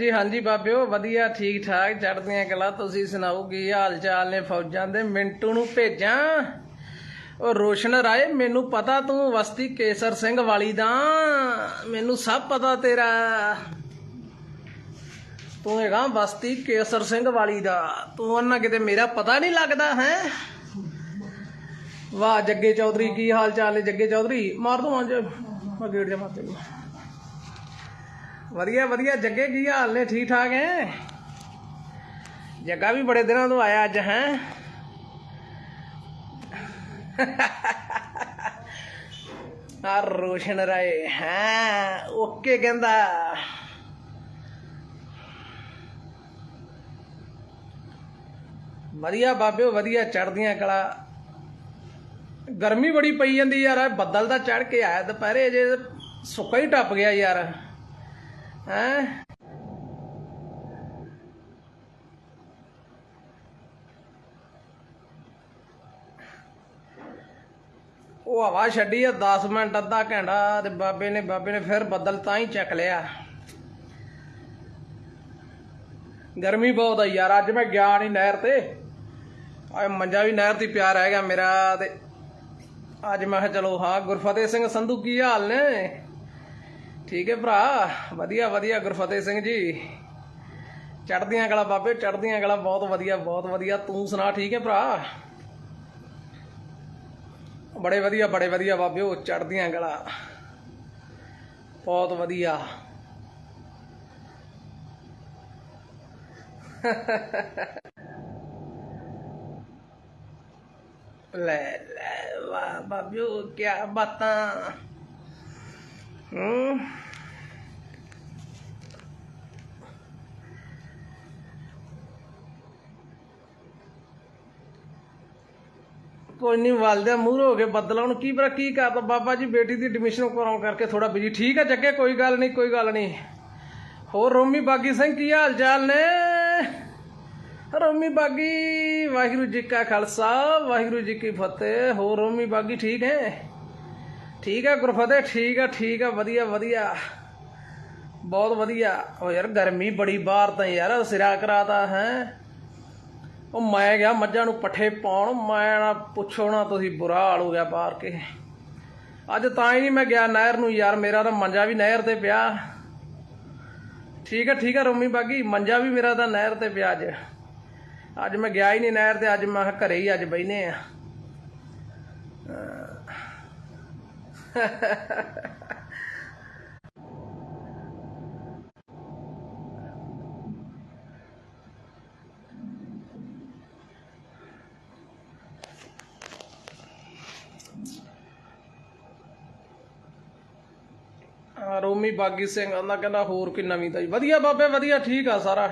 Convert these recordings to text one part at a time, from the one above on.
ਜੀ ਹਾਂਜੀ ਬਾਬਿਓ, ਵਧੀਆ, ਠੀਕ ਠਾਕ, ਚੜ੍ਹਦੀਆਂ ਕਲਾ, ਤੁਸੀਂ ਸੁਣਾਓ ਕੀ ਹਾਲ ਚਾਲ ਨੇ ਫੌਜਾਂ ਦੇ? ਮਿੰਟੂ ਨੂੰ ਭੇਜਾਂ। ਉਹ ਰੋਸ਼ਨ ਰਾਏ, ਮੈਨੂੰ ਪਤਾ ਤੂੰ ਵਸਤੀ ਕੇਸਰ ਸਿੰਘ ਵਾਲੀ ਦਾ। ਮੈਨੂੰ ਸਭ ਪਤਾ ਤੇਰਾ। ਤੂੰ ਹੈਗਾ ਵਸਤੀ ਕੇਸਰ ਸਿੰਘ ਵਾਲੀ ਦਾ। ਤੂੰ ਉਹਨਾਂ ਕਿਤੇ ਮੇਰਾ ਪਤਾ ਨਹੀਂ ਲੱਗਦਾ, ਹੈ? ਵਾਹ, ਜੱਗੇ ਚੌਧਰੀ, ਕੀ ਹਾਲ ਚਾਲ ਨੇ ਜੱਗੇ ਚੌਧਰੀ? ਮਾਰ ਦੂੰ ਅੱਜ ਮੈਂ ਗੇੜ ਜਾ ਮਾਤੇ ਵਧੀਆ ਵਧੀਆ। ਜੱਗੇ, ਕੀ ਹਾਲ ਨੇ? ਠੀਕ ਠਾਕ ਹੈ ਜੱਗਾ ਵੀ ਬੜੇ ਦਿਨਾਂ ਤੋਂ ਆਇਆ ਅੱਜ, ਹੈ? ਆ ਰੋਸ਼ਨ ਰਾਏ, ਹਾਂ? ਓਕੇ ਕਹਿੰਦਾ। ਵਧੀਆ ਬਾਬਿਓ ਵਧੀਆ ਚੜਦੀਆਂ ਕਲਾ। ਗਰਮੀ ਬੜੀ ਪਈ ਜਾਂਦੀ ਯਾਰ, ਬੱਦਲ ਦਾ ਚੜ ਕੇ ਆਇਆ ਦੁਪਹਿਰੇ ਜੇ ਸੁੱਕਾ ਹੀ ਟੱਪ ਗਿਆ ਯਾਰ। ਹੈਂ? ਉਹ ਹਵਾ ਛੱਡੀ ਆ 10 ਮਿੰਟ, ਅੱਧਾ ਘੰਟਾ, ਤੇ ਬਾਬੇ ਨੇ ਬਾਬੇ ਨੇ ਫਿਰ ਬੱਦਲ ਤਾਂ ਹੀ ਚੱਕ ਲਿਆ। ਗਰਮੀ ਬਹੁਤ ਆ ਯਾਰ, ਅੱਜ ਮੈਂ ਗਿਆ ਨਹੀਂ ਨਹਿਰ ਤੇ। ਆ ਮੰਜਾ ਵੀ ਨਹਿਰ ਤੇ ਪਿਆ ਰਹਿ ਗਿਆ ਮੇਰਾ, ਤੇ ਅੱਜ ਮੈਂ ਕਿਹਾ ਚਲੋ ਹਾਂ ਗੁਰਫਤਿਹ ਸਿੰਘ ਸੰਧੂ ਕੀ ਹਾਲ ਨੇ? ਠੀਕ ਹੈ ਭਰਾ, ਵਧੀਆ ਵਧੀਆ, ਗੁਰਫਤਿਹ ਸਿੰਘ ਜੀ। ਚੜਦੀਆਂ ਗਲਾ ਬਾਬੇ ਚੜਦੀਆਂ ਗਲਾ ਬਹੁਤ ਵਧੀਆ ਬਹੁਤ ਵਧੀਆ। ਤੂੰ ਸੁਣਾ, ਠੀਕ ਹੈ ਭਰਾ? ਬੜੇ ਵਧੀਆ ਬੜੇ ਵਧੀਆ ਬਾਬਿਓ ਚੜਦੀਆਂ ਗਲਾ ਬਹੁਤ ਵਧੀਆ। ਲੈ ਲੈ, ਵਾਹ, ਬਾਬਿਓ ਕੀ ਬਾਤਾਂ। ਹੂੰ ਕੋਈ ਨਹੀਂ ਵਾਲਦਿਆ ਮੂਹਰ ਹੋ ਕੇ ਬੱਦਲਾਂ ਨੂੰ ਕੀ ਪਤਾ ਕੀ ਕਰਦਾ ਬਾਬਾ ਜੀ, ਬੇਟੀ ਦੀ ਐਡਮਿਸ਼ਨ ਕਰਾਉਣ ਕਰਕੇ ਥੋੜਾ ਬਿਜ਼ੀ ਠੀਕ ਹੈ ਜੱਗੇ, ਕੋਈ ਗੱਲ ਨਹੀਂ ਕੋਈ ਗੱਲ ਨਹੀਂ ਹੋਰ ਰੋਮੀ ਬਾਗੀ ਸਿੰਘ, ਕੀ ਹਾਲ ਚਾਲ ਨੇ? ਰੋਮੀ ਬਾਗੀ, ਵਾਹਿਗੁਰੂ ਜੀ ਕਾ ਖਾਲਸਾ, ਵਾਹਿਗੁਰੂ ਜੀ ਕੀ ਫਤਿਹ। ਹੋਰ ਰੋਮੀ ਬਾਗੀ ਠੀਕ ਹੈ ਠੀਕ ਹੈ ਗੁਰਫਤਿਹ ਠੀਕ ਹੈ ਠੀਕ ਹੈ ਵਧੀਆ ਵਧੀਆ। ਬਹੁਤ ਵਧੀਆ। ਉਹ ਯਾਰ, ਗਰਮੀ ਬੜੀ ਬਾਹਰ ਤਾਂ ਯਾਰ, ਸਿਰਾ ਕਰਾਤਾ, ਹੈ। ਉਹ ਮੈਂ ਗਿਆ ਮੱਝਾਂ ਨੂੰ ਪੱਠੇ ਪਾਉਣ, ਮੈਂ ਨਾ ਪੁੱਛੋ ਨਾ ਤੁਸੀਂ ਬੁਰਾ ਹਾਲ ਹੋ ਗਿਆ ਬਾਹਰ ਕੇ। ਅੱਜ ਤਾਂ ਹੀ ਨਹੀਂ ਮੈਂ ਗਿਆ ਨਹਿਰ ਨੂੰ ਯਾਰ, ਮੇਰਾ ਤਾਂ ਮੰਜਾ ਵੀ ਨਹਿਰ ਤੇ ਪਿਆ। ਠੀਕ ਹੈ ਠੀਕ ਹੈ ਰੋਮੀ ਬਾਗੀ, ਮੰਜਾ ਵੀ ਮੇਰਾ ਤਾਂ ਨਹਿਰ ਤੇ ਪਿਆ ਅੱਜ। ਅੱਜ ਮੈਂ ਗਿਆ ਹੀ ਨਹੀਂ ਨਹਿਰ ਤੇ, ਅੱਜ ਮੈਂ ਕਿਹਾ ਘਰੇ ਹੀ ਅੱਜ ਬੈਨੇ ਆ। ਰੋਮੀ ਬਾਗੀ ਸਿੰਘ ਉਹਨਾਂ ਕਹਿੰਦਾ ਹੋਰ ਕੀ ਨਵੀਂ ਤਾਂ ਵਧੀਆ ਬਾਬੇ, ਵਧੀਆ, ਠੀਕ ਆ ਸਾਰਾ।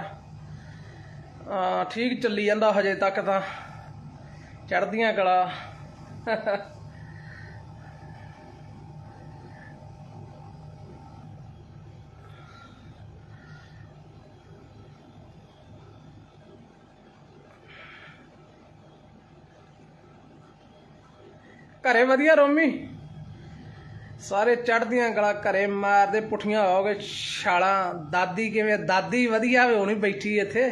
ਹਾਂ ਠੀਕ ਚੱਲੀ ਜਾਂਦਾ ਹਜੇ ਤੱਕ ਤਾਂ। ਚੜਦੀਆਂ ਕਲਾ। ਘਰੇ ਵਧੀਆ ਰੋਮੀ? ਸਾਰੇ ਚੜਦੀਆਂ ਗਲਾ ਘਰੇ ਮਾਰਦੇ ਪੁੱਠੀਆਂ ਹੋ ਗਏ ਛਾਲਾਂ। ਦਾਦੀ ਕਿਵੇਂ, ਦਾਦੀ ਵਧੀਆ ਵੇ ਹੁਣੀ ਬੈਠੀ ਇੱਥੇ।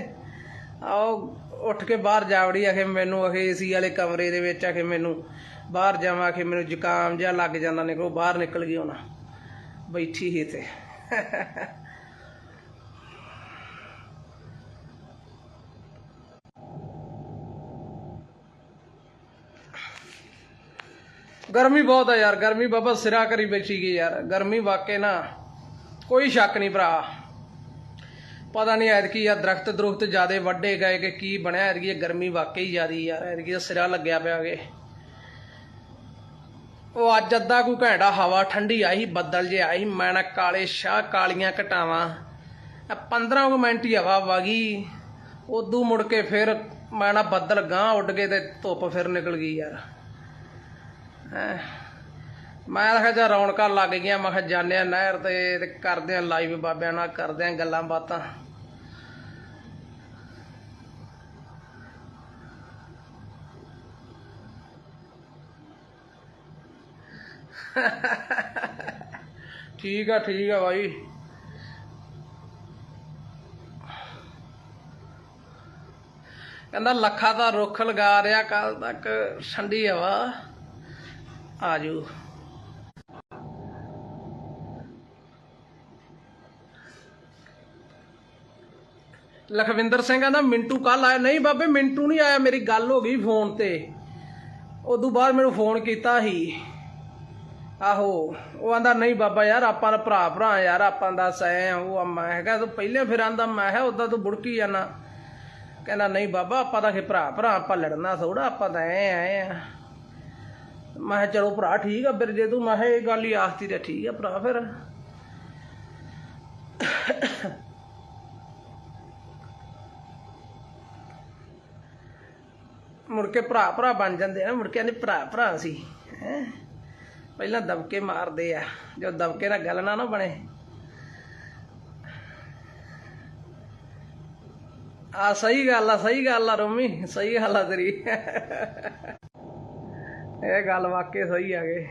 ਆਓ, ਉੱਠ ਕੇ ਬਾਹਰ ਜਾਵੜੀ ਆਖੇ ਮੈਨੂੰ ਆਖੇ ਏਸੀ ਵਾਲੇ ਕਮਰੇ ਦੇ ਵਿੱਚ, ਆਖੇ ਮੈਨੂੰ ਬਾਹਰ ਜਾਵਾਂ, ਆਖੇ ਮੈਨੂੰ ਜ਼ੁਕਾਮ ਜਿਹਾ ਲੱਗ ਜਾਂਦਾ, ਨਿਕਲੋ, ਬਾਹਰ ਨਿਕਲ ਗਈ ਹੋਣਾ। ਬੈਠੀ ਹੀ ਇੱਥੇ। ਗਰਮੀ ਬਹੁਤ ਆ ਯਾਰ, ਗਰਮੀ ਬਾਬਾ ਸਿਰਾ ਕਰੀ ਬੈਠੀ ਗਈ ਯਾਰ। ਗਰਮੀ ਵਾਕੇ ਨਾ ਕੋਈ ਸ਼ੱਕ ਨਹੀਂ ਭਰਾ। ਪਤਾ ਨਹੀਂ ਐਤਕੀ ਆ ਦਰਖਤ ਦਰੁਖਤ ਜਿਆਦੇ ਵੱਡੇ ਗਏ ਕਿ ਕੀ ਬਣਿਆ। ਐਤਕੀ ਗਰਮੀ ਵਾਕਈ ਜ਼ਿਆਦੀ ਯਾਰ ਐਤਕੀ ਤਾਂ ਸਿਰਾ ਲੱਗਿਆ ਪਿਆ ਗੇ ਉਹ ਅੱਜ ਅੱਧਾ ਕੋਈ ਘੰਟਾ ਹਵਾ ਠੰਡੀ ਆਈ, ਬੱਦਲ ਜੇ ਆਈ। ਮੈਂ ਨਾ ਕਾਲੇ ਸ਼ਾਹ, ਕਾਲੀਆਂ ਘਟਾਵਾਂ। ਆ 15 ਕੁ ਮਿੰਟ ਹੀ ਹਵਾ ਵਗੀ ਉਦੋਂ ਮੁੜ ਕੇ ਫਿਰ ਮੈਂ ਨਾ ਬੱਦਲ ਗਾਂ ਉੱਡ ਗਏ ਤੇ ਧੁੱਪ ਫਿਰ ਨਿਕਲ ਗਈ ਯਾਰ। ਮੈਂ ਕਿਹਾ ਜਾ ਰੌਣਕਾਂ ਲੱਗ ਗਈਆਂ, ਮੈਂ ਕਿਹਾ ਜਾਂਦੇ ਆ ਨਹਿਰ ਤੇ ਕਰਦੇ ਆ ਲਾਈਵ ਬਾਬਿਆਂ ਨਾਲ, ਕਰਦੇ ਆ ਗੱਲਾਂ ਬਾਤਾਂ। ਠੀਕ ਆ ਠੀਕ ਆ ਬਾਈ। ਕਹਿੰਦਾ ਲੱਖਾਂ ਦਾ ਰੁੱਖ ਲਗਾ ਰਿਆ ਕੱਲ ਤੱਕ ਠੰਡੀ ਹਵਾ। ਆਜੂ। ਲਖਵਿੰਦਰ ਸਿੰਘ ਕਹਿੰਦਾ, ਮਿੰਟੂ ਕੱਲ ਆਇਆ। ਨਹੀਂ ਬਾਬੇ, ਮਿੰਟੂ ਨਹੀਂ ਆਇਆ। ਮੇਰੀ ਗੱਲ ਹੋ ਗਈ ਫੋਨ ਤੇ। ਉਦੋਂ ਬਾਅਦ ਮੈਨੂੰ ਫੋਨ ਕੀਤਾ ਸੀ। ਆਹੋ, ਉਹ ਆਂਦਾ, ਨਹੀਂ ਬਾਬਾ ਯਾਰ, ਆਪਾਂ ਦਾ ਭਰਾ ਭਰਾ ਯਾਰ, ਆਪਾਂ ਦਾ ਸਹਿ ਆ, ਉਹ ਮੈਂ ਹੈਗਾ। ਤੂੰ ਪਹਿਲੇ ਫਿਰ ਆਂਦਾ, ਮੈਂ ਕਿਹਾ ਉਦਾਂ ਤੂੰ ਬੁੜਕੀ ਜਾਣਾ ਕਹਿੰਦਾ, ਨਹੀਂ ਬਾਬਾ, ਆਪਾਂ ਦਾ ਕਿ ਭਰਾ ਭਰਾ, ਆਪਾਂ ਲੜਨਾ ਥੋੜਾ ਆਪਾਂ ਤਾਂ ਐ ਆਏ ਆ। ਮੈਂ ਕਿਹਾ ਚਲੋ ਭਰਾ ਠੀਕ ਆ ਫਿਰ ਜੇ ਤੂੰ, ਮੈਂ ਇਹ ਗੱਲ ਹੀ ਆਖਤੀ ਤੇ ਠੀਕ ਆ ਭਰਾ ਫਿਰ। ਮੁੜ ਕੇ ਭਰਾ ਭਰਾ ਬਣ ਜਾਂਦੇ ਆ ਮੁੜ ਕੇ ਕਹਿੰਦੇ ਭਰਾ ਭਰਾ ਸੀ, ਹੈਂ। ਪਹਿਲਾਂ ਦਬਕੇ ਮਾਰਦੇ ਆ, ਜੋ ਦਬਕੇ ਨਾਲ ਗੱਲ ਨਾ ਨਾ ਬਣੇ। ਆ ਸਹੀ ਗੱਲ ਆ, ਸਹੀ ਗੱਲ ਆ ਰੋਮੀ, ਸਹੀ ਗੱਲ ਆ ਤੇਰੀ। ਇਹ ਗੱਲ ਵਾਕਈ ਸਹੀ ਹੈਗੇ